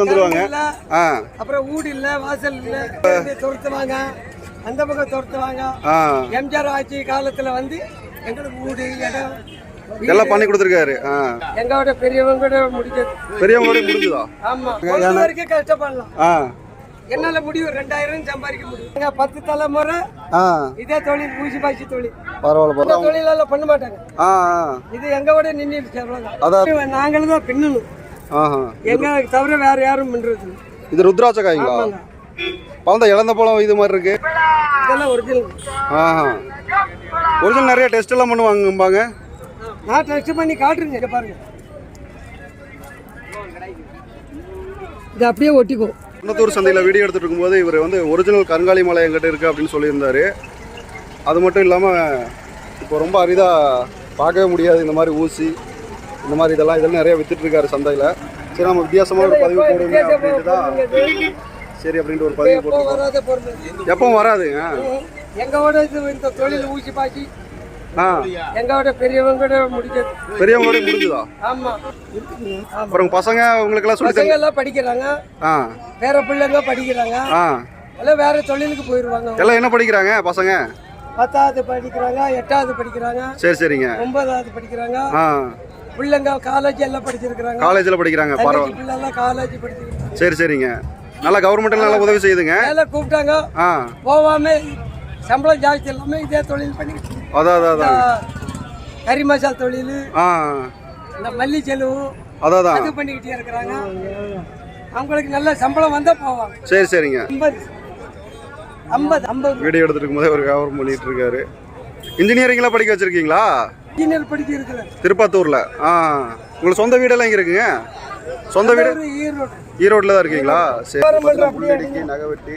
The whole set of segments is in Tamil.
வந்துருவாங்க. அப்புறம் வீடு இல்ல வாசல் இல்ல. துரத்துவாங்க அந்த பக்கம் துரத்துவாங்க எம்ஜிஆர் ஆட்சி காலத்துல வந்து எங்களுக்கு வீடு இடம் எல்லாம் பண்ணி கொடுத்துருக்காரு. எங்களோட பெரியவங்க முடிஞ்சது. பெரியவங்களோட முடிஞ்சுதா? ஆமா. வரைக்கும் கஷ்டப்படலாம். என்னால முடியும் ரெண்டாயிரம் சம்பாதிக்க முடியும். பத்து தலைமுறை இதே தொழில் ஊசி பாய்ச்சி தொழில். பரவாயில்ல பண்ண மாட்டாங்க. இது எங்களோட நின்றுச்சு அவ்வளவுதான். நாங்களும் தான் பின்னணும். எங்க தவிர வேற யாரும் இல்ல. இது ருத்ராட்ச காய்ங்களா பழந்த இழந்த பழம் இது மாதிரி இருக்கு. இதெல்லாம் ஒரிஜினல் ஆஹா. ஒரிஜினல் நிறைய டெஸ்ட் எல்லாம் பண்ணுவாங்கம்பாங்க. நான் டெஸ்ட் பண்ணி காட்டுறேங்க இங்க பாருங்க. இது அப்படியே ஒட்டிக்கும் குன்னத்தூர் சந்தையில் வீடியோ எடுத்துட்டு இருக்கும்போது இவர் வந்து ஒரிஜினல் கருங்காலி மலை எங்கிட்ட இருக்குது அப்படின்னு சொல்லியிருந்தாரு. அது மட்டும் இல்லாமல் இப்போ ரொம்ப அரிதாக பார்க்கவே முடியாது இந்த மாதிரி ஊசி. இந்த மாதிரி இதெல்லாம் இதெல்லாம் நிறைய வித்துட்டு இருக்காரு சந்தையில். சரி நம்ம வித்தியாசமான ஒரு பதிவு போடுங்க அப்படின்ட்டு தான் சரி அப்படின்ட்டு ஒரு பதிவு எப்போ போட்டு வராத பொருள்? எப்பவும் வராதுங்க? எங்களோட இது இந்த தொழில் ஊசி பாய்ச்சி ஆ. எங்களோட பெரியவங்க முடிஞ்சது. பெரியவங்களோட முடிஞ்சுதா? ஆமா. இருக்குங்க. ஆமா அப்புறம் பசங்க உங்களுக்கெல்லாம் சொல்லி பசங்க எல்லாம் படிக்கிறாங்க. ஆ. வேற பிள்ளைங்க படிக்கிறாங்க. ஆ. எல்லாம் வேற தொழிலுக்கு போயிடுவாங்க எல்லாம் என்ன படிக்கிறாங்க பசங்க? பத்தாவது படிக்கிறாங்க எட்டாவது படிக்கிறாங்க சரி சரிங்க. ஒன்பதாவது படிக்கிறாங்க. ஆ. பிள்ளைங்க காலேஜ் எல்லாம் படிச்சிருக்கிறாங்க. காலேஜில் படிக்கிறாங்க பரவாயில்ல பிள்ளை எல்லாம் காலேஜ் படிச்சிருக்காங்க சரி சரிங்க. நல்லா கவர்மெண்ட் நல்லா உதவி செய்யுதுங்க. வேலை கூப்பிட்டாங்க. ஆ. போவாம சம்பளம் ஜாஸ்தி இல்லாம இதே தொழில் பண்ணி அதான் அதான் அதான். கறி மசால் தொழில் ஆ. இந்த மல்லி செலவு அதான் அதான். அது பண்ணிக்கிட்டே இருக்கிறாங்க. அவங்களுக்கு நல்ல சம்பளம் வந்தா போவாங்க. சரி சரிங்க. ஐம்பது. ஐம்பது ஐம்பது. வீடியோ எடுத்துட்டு இருக்கும்போதே ஒரு வியாபாரம் பண்ணிட்டு இருக்காரு. இன்ஜினியரிங்லாம் படிக்க வச்சிருக்கீங்களா? இன்ஜினியர் படிக்க இருக்கிறார் திருப்பாத்தூர்ல. ஆ. உங்களுக்கு சொந்த வீடெல்லாம் எங்க இருக்குங்க? சொந்த வீடு? ஈரோடு. ஈரோட்ல தான் இருக்கீங்களா? சரி புள்ளடிக்கு நகை வெட்டி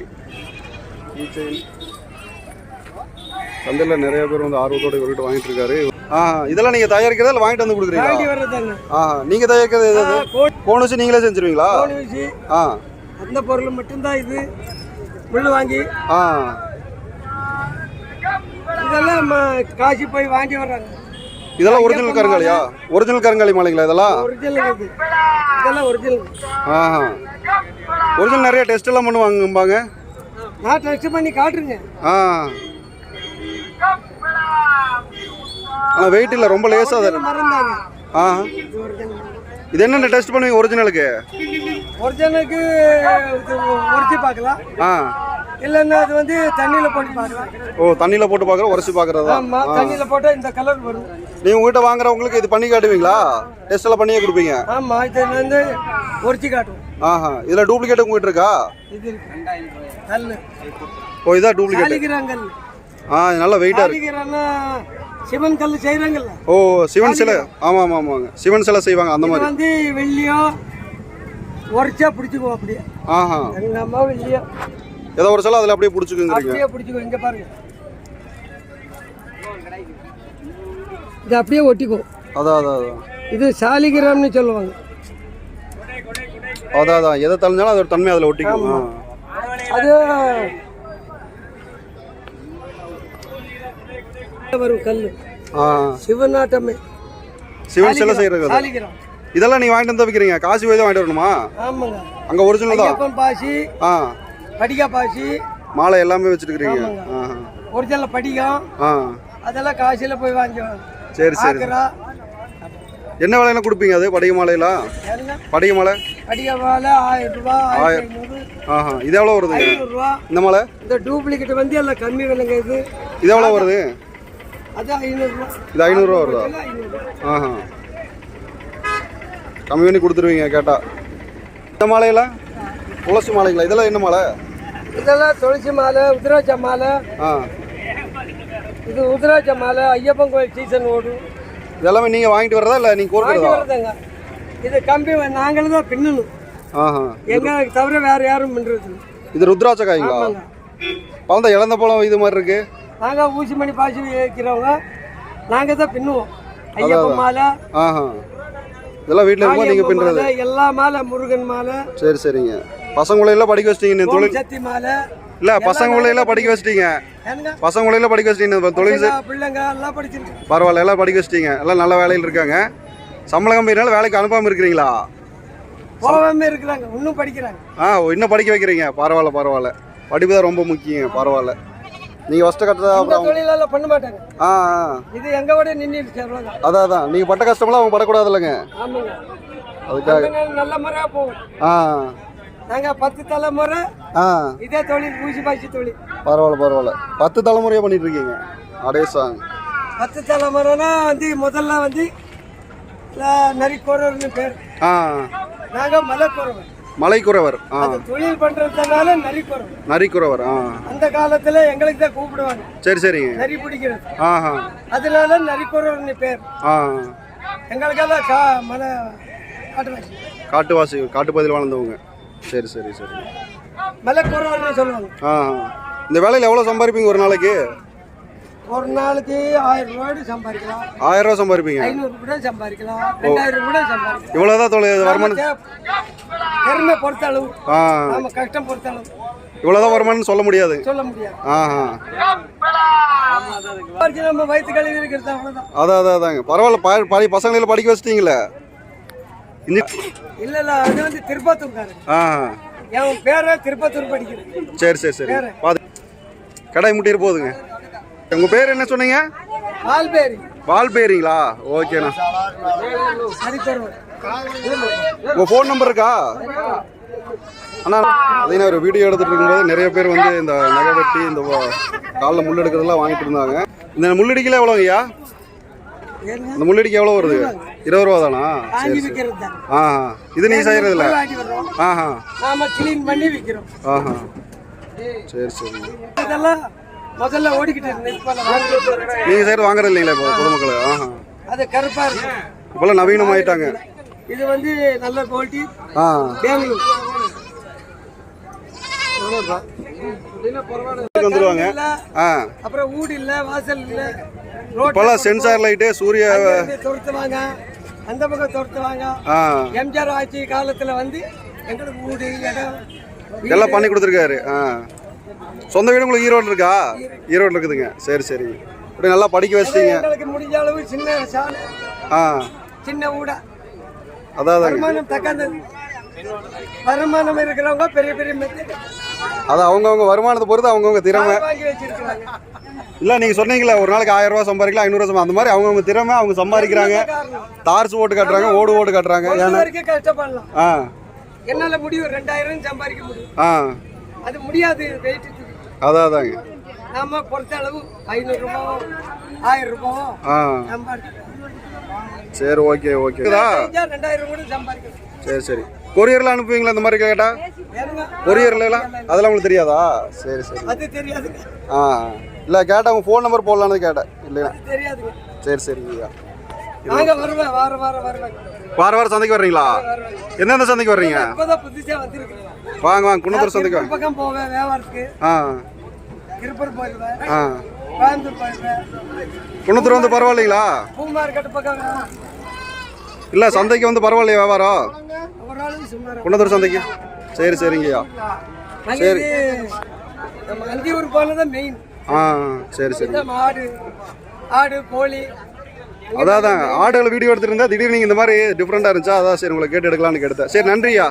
சந்தையில் நிறைய பேர் வந்து ஆர்வத்தோட இவர்கிட்ட வாங்கிட்டு இருக்காரு. ஆ இதெல்லாம் நீங்க தயாரிக்கிறதா இல்லை வாங்கிட்டு வந்து கொடுக்குறீங்களா? ஆ நீங்க தயாரிக்கிறது எது ஆ, கோழி. போன் வச்சு நீங்களே செஞ்சிருவீங்களா? ஆ. அந்த பொருள் மட்டும்தான் இது. முள் வாங்கி. ஆ. இதெல்லாம் காசி போய் வாங்கி வர்றாங்க. இதெல்லாம் ஒரிஜினல் கருங்காலியா ஒரிஜினல் கருங்காலி மாலைங்களா இதெல்லாம்? ஒரிஜினல் ஆஹா. ஒரிஜினல் நிறைய டெஸ்ட் எல்லாம் பண்ணுவாங்கம்பாங்க நான் டெஸ்ட் பண்ணி காட்டுறேங்க. ஆ. ஆனால் வெயிட் இல்லை ரொம்ப லேசாக தான் ஆ. இது என்னென்ன டெஸ்ட் பண்ணுவீங்க ஒரிஜினலுக்கு ஒரிஜினலுக்கு உரிச்சு பார்க்கலாம். ஆ. இல்லைன்னா அது வந்து தண்ணியில் போட்டு பார்க்கலாம் ஓ தண்ணியில் போட்டு பார்க்குற உரசி பார்க்குறதா? ஆமா தண்ணியில் போட்டால் இந்த கலர் வரும். நீங்கள் உங்ககிட்ட வாங்குறவங்களுக்கு இது பண்ணி காட்டுவீங்களா? டெஸ்ட் எல்லாம் பண்ணியே கொடுப்பீங்க. ஆமா இது வந்து உரிச்சு காட்டுவோம். ஆஹா இதில் டூப்ளிகேட் உங்ககிட்ட இருக்கா? இது கல் ஓ இதான் டூப்ளிகேட் ஆ நல்ல வெயிட்டாக இருக்கு. சிவன் கல் செய்கிறாங்கல்ல ஓ சிவன் சிலை. ஆமாம் ஆமாம். ஆமாங்க சிவன் சிலை செய்வாங்க அந்த மாதிரி. வந்து வெள்ளியோ உரைச்சா பிடிச்சிக்குவோம் அப்படியே. ஆஹா. எங்க அம்மா வெள்ளியோ. ஏதோ ஒரு சிலை அதில் அப்படியே பிடிச்சிக்குங்கிறீங்க. அப்படியே பிடிச்சிக்குவோம் இங்க பாருங்க. இது அப்படியே ஒட்டிக்கும் அதான் அதான் அதான் இது சாலிகிராம்னு சொல்லுவாங்க. அதான் அதான் எதை தலைஞ்சாலும் அதோட தன்மை அதில் ஒட்டிக்கும். அது வரும் கல் சிவநாட்டமே சிவன் சிலை சாலிகிராம் இதெல்லாம் நீங்கள் வாங்கிட்டு வந்து வைக்கிறீங்க காசு போய் தான் வாங்கிட்டு வரணுமா? ஆமாங்க. அங்கே ஒரிஜினல் தான் பாசி. ஆ. படிகா பாசி. மாலை எல்லாமே வச்சுருக்கிறீங்க. ஒரிஜினல் படிகம் அதெல்லாம் காசியில் போய் வாங்கி சரி சரி. என்ன விலையெல்லாம் கொடுப்பீங்க அது படிக மாலையெல்லாம்? படிக மாலை? படிக மேலே ஆயிரம் ரூபா ஆயிரத்தி ஐநூறு. ஆஹா. இது எவ்வளோ ஐநூறுரூவா. இந்த மாலை? இந்த டூப்ளிகேட் வந்து எல்லாம் கம்மி விலைங்க இது. இது எவ்வளோ வருது? அது ஐநூறுரூவா. இது ஐநூறுரூவா வருதா? ஆஹா. கம்மி பண்ணி கொடுத்துருவீங்க கேட்டா. இந்த மாலையெல்லாம்? துளசி மாலைங்களா? இதெல்லாம் என்ன மாலை? இதெல்லாம் துளசி மாலை உதிராட்ச மாலை. ஆ. இது உதிராட்ச மாலை ஐயப்பன் கோயில் சீசன் ஓடும் இதெல்லாமே நீங்கள் வாங்கிட்டு வரதா இல்லை நீங்கள் வாங்கி கோர்க்கிறதா வரதுங்க இது கம்பி நாங்களும் தான் பின்னணும். ஆஹா. எங்க தவிர வேற யாரும் பின்றது. இது ருத்ராட்ச காய்ங்களா பழந்த இழந்த பழம் இது மாதிரி இருக்கு. நாங்க ஊசி மணி பாசி வைக்கிறவங்க நாங்க தான் பின்னுவோம். ஐயப்பன் மாலை. இதெல்லாம் வீட்டில் இருக்கும்போது நீங்கள் பின்னுறது. எல்லா மாலை முருகன் மாலை. சரி சரிங்க. பசங்களை எல்லாம் படிக்க வச்சிட்டீங்க தொழில் சக்தி மாலை இல்லை பசங்களை எல்லாம் படிக்க வச்சிட்டீங்க. ஏனுங்க பசங்களை எல்லாம் படிக்க வச்சிட்டீங்க. தொழில் செய்- பிள்ளைங்க, பிள்ளைங்க எல்லாம் படிச்சிருக்கு. பரவாயில்ல எல்லாம் படிக்க வச்சிட்டீங்க. எல்லாம் நல்ல வேலையில் இருக்காங்க. சம்பளம் கம்மினால வேலைக்கு அனுப்பாமல் இருக்கிறீங்களா? போகாம இருக்கிறாங்க. இன்னும் படிக்கிறாங்க. ஆ இன்னும் படிக்க வைக்கிறீங்க. பரவாயில்ல பரவாயில்ல. படிப்பு தான் ரொம்ப முக்கியம். பரவாயில்ல. நீங்கள் ஃபஸ்ட்டு அப்புறம் தொழிலெல்லாம் பண்ண மாட்டாங்க. ஆ ஆ. இது எங்க விட அவ்வளோதான் அதான் அதான். நீங்கள் பட்ட கஷ்டமெல்லாம் அவங்க படக்கூடாது இல்லைங்க ஆமாங்க. அதுக்காக நல்ல முறையா போகும். ஆ. நாங்க பத்து தலைமுறை ஆ. இதே தொழில் ஊசி பாய்ச்சி தொழில். பரவாயில்ல பரவாயில்ல. பத்து தலைமுறையாக பண்ணிட்டு இருக்கீங்க அடே சாங் பத்து தலைமுறைனா வந்து முதல்ல வந்து நரிக்கோரர்னு பேர். ஆ. நாங்க மலைக்குறவர். மலைக்குறவர் தொழில் பண்றதுனால நரிக்குறவர். நரிக்குறவர் அந்த காலத்துல எங்களுக்கு தான் கூப்பிடுவாங்க. சரி சரிங்க. நரி பிடிக்கிறது. அதனால நரிக்குறவர்னு பேர். ஆ. எங்களுக்கெல்லாம் கா மலை காட்டுவாங்க காட்டுவாசி காட்டுப்பகுதியில் வாழ்ந்தவங்க. சரி சரி சரி. சொல்லுவாங்க. ஆ இந்த வேலையில் எவ்வளோ சம்பாதிப்பீங்க ஒரு நாளைக்கு? ஒரு நாளைக்கு ஆயிரம் ரூபாய் சம்பாதிக்கலாம். ஆயிரம் ரூபா சம்பாதிப்பீங்க? ஐநூறு கூட சம்பாதிக்கலாம். ரெண்டாயிரம் கூட சம்பாதிக்கலாம். இவ்வளோதான் தொழில் வருமானம்? திறமை பொறுத்த அளவு. நம்ம கஷ்டம் பொறுத்த அளவு. இவ்வளோதான் வருமானம்னு சொல்ல முடியாது? சொல்ல முடியாது. ஆஹா நம்ம வயிற்று கழுவி இருக்கிறது அதான் அதான் அதாங்க. பரவாயில்ல பழைய பசங்களை படிக்க வச்சிட்டீங்களே? இல்ல இல்ல அது வந்து திருப்பத்தூர்காரன் ஆ. என் பேரை திருப்பத்தூர் படிக்கிறது சரி சரி சரி. பாது கடை முட்டிட்டு போகுதுங்க. உங்கள் பேர் என்ன சொன்னீங்க? ஆல்பேரி வால்பேரிங்களா? ஓகேண்ணா. உங்கள் ஃபோன் நம்பர் இருக்கா? அண்ணா அதே ஒரு வீடியோ எடுத்துட்டு இருக்கும்போது நிறைய பேர் வந்து இந்த நகை வெட்டி இந்த காலில் முள் எடுக்கிறதெல்லாம் வாங்கிட்டு இருந்தாங்க. இந்த முள்ளடிக்கெல்லாம் எவ்வளோங்க ஐயா ஏங்க இந்த முள்ளடிக்கு எவ்வளோ வருது? இருபது. ரூபா தானா? ஆஹா இது நீங்கள் வாங்கி வர்றோம் ஆஹா கிளீன் பண்ணி விற்கிறோம் ஆஹா சரி சரி. இதெல்லாம் முதல்ல ஓடிக்கிட்டு. நீங்கள் செய்கிறது வாங்குறது இல்லைங்களா இப்போ பொதுமக்கள்? ஆஹா அது கருப்பா இருக்கு. இப்போல்லாம் நவீனமாயிட்டாங்க. இது வந்து நல்ல குவாலிட்டி ஆ. பெங்களூர். வந்துருவாங்க இல்ல ஆ. அப்புறம் வீடு இல்ல வாசல் இல்ல. இப்போல்லாம் சென்சார் லைட்டு சூரிய துரத்துவாங்க அந்த பக்கம் துரத்துவாங்க எம்ஜிஆர் ஆட்சி காலத்துல வந்து எங்களுக்கு வீடு இடம் எல்லாம் பண்ணி கொடுத்துருக்காரு. ஆ. சொந்த வீடு உங்களுக்கு ஈரோடு இருக்கா? ஈரோடு. இருக்குதுங்க. சரி சரி. இப்படி நல்லா படிக்க வச்சிட்டீங்க. எங்களுக்கு முடிஞ்ச அளவு சின்ன சாலை. ஆ. சின்ன ஊட. அதான் வருமானம் தக்காந்தது வருமானம் இருக்கிறவங்க பெரிய பெரிய மெத்தட் அது அவங்கவுங்க வருமானத்தை பொறுத்து அவங்கவுங்க திறமை. இல்லை நீங்கள் சொன்னீங்களே ஒரு நாளைக்கு ஆயிரம் ரூபா சம்பாதிக்கலாம் ஐநூறுரூவா சம்பா அந்த மாதிரி அவங்கவுங்க திறமை அவங்க சம்பாதிக்கிறாங்க. தார்ஸ் ஓட்டு கட்டுறாங்க ஓடு ஓட்டு கட்டுறாங்க. ஏன்னா கஷ்டப்படலாம் ஆ. என்னால முடியும் ரெண்டாயிரம் சம்பாதிக்க முடியும். ஆ. அது முடியாது வெயிட் அதான் அதாங்க. நாம பொறுத்த அளவு ஐநூறு ரூபாவோ ஆயிரம் ரூபாவோ ஆ. சம்பாதிக்கலாம். சரி ஓகே ஓகேதா ரெண்டாயிரம் கூட சம்பாதிக்கலாம். சரி சரி. கொரியரில் அனுப்புவீங்களா இந்த மாதிரி கேட்டா? கொரியர்லாம் அதெல்லாம் உங்களுக்கு தெரியாதா? சரி சரி. அது தெரியாதுங்க. ஆ. இல்லை கேட்டேன் உங்கள் ஃபோன் நம்பர் போடலான்னு கேட்டேன். இல்லையா? தெரியாதுங்க. சரி சரிங்கய்யா நாங்க வருவேன் வார வாரம் வருவேன். வார வாரம் சந்தைக்கு வர்றீங்களா? எந்தெந்த சந்தைக்கு வர்றீங்க? இப்பதான் வாங்க வாங்க குன்னத்தூர் சந்தைக்கு வாங்க. பக்கம் போவேன் வியாபாரத்துக்கு. ஆ. திருப்பூர் போயிடுவேன் ஆ. கோயம்புத்தூர் போயிடுவேன் குன்னத்தூர் வந்து பரவாயில்லைங்களா? பூ மார்க்கெட் பக்கம் இல்லை சந்தைக்கு வந்து பரவாயில்லையா வியாபாரம்? குன்னத்தூர் சந்தைக்கு? சரி சரிங்கய்யா இது நம்ம அந்தியூர் போனதான் மெயின் ஆ சரி சரி. மாடு ஆடு கோழி. அதான் ஆடுகளை வீடியோ எடுத்துருந்தா திடீர்னு நீங்கள் இந்த மாதிரி டிஃப்ரெண்ட்டாக இருந்துச்சா? அதான் சரி உங்களை கேட்டு எடுக்கலாம்னு கேட்டேன் சரி நன்றியா?